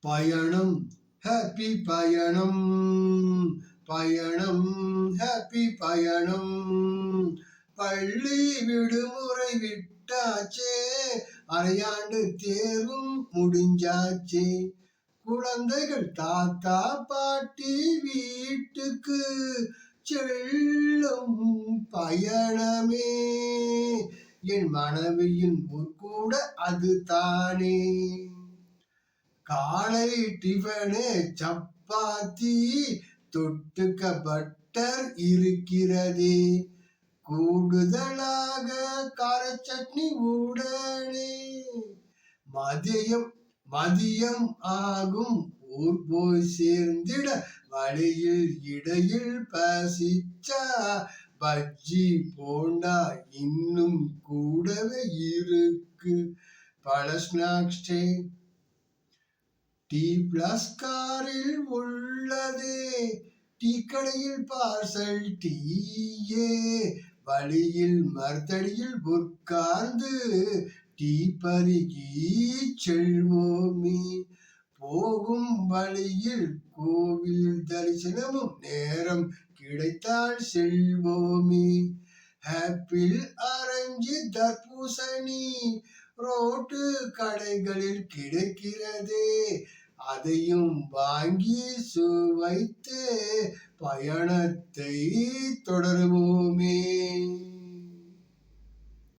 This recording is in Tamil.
பயணம் ஹாப்பி பயணம். பயணம் ஹாப்பி பயணம். பள்ளி விடுமுறை விட்டாச்சே அரையாண்டு தேர்வும் முடிஞ்சாச்சே. குழந்தைகள் தாத்தா பாட்டி வீட்டுக்கு செல்லும் பயணமே. என் மனைவியின் ஊர் கூட அது தானே காலை டிஃபனு சப்பாத்தி தொட்டுக்க பட்டர் இருக்கிறது. கூடுதலாக கார சட்னி உடனே மதியம் மதியம் ஆகும். ஊர் போய் சேர்ந்திட வழியில் இடையில் பசிச்சா பஜ்ஜி போண்டா இன்னும் கூடவே இருக்கு. பல ஸ்நாக்ஸ் டீ பிளஸ் காரில் உள்ளது. டீ கடையில் பார்சல் டீயே. வழியில் மர்த்தடியில் உட்கார்ந்து டீ பருகி செல்வோமே. போகும் வழியில் கோவில் தரிசனமும் நேரம் கிடைத்தால் செல்வோமே. ஆப்பிள் ஆரஞ்சு தர்பூசணி ரோட்டு கடைகளில் கிடைக்கிறதே. அதையும் வாங்கி சுவைத்து பயணத்தை தொடருவோம்.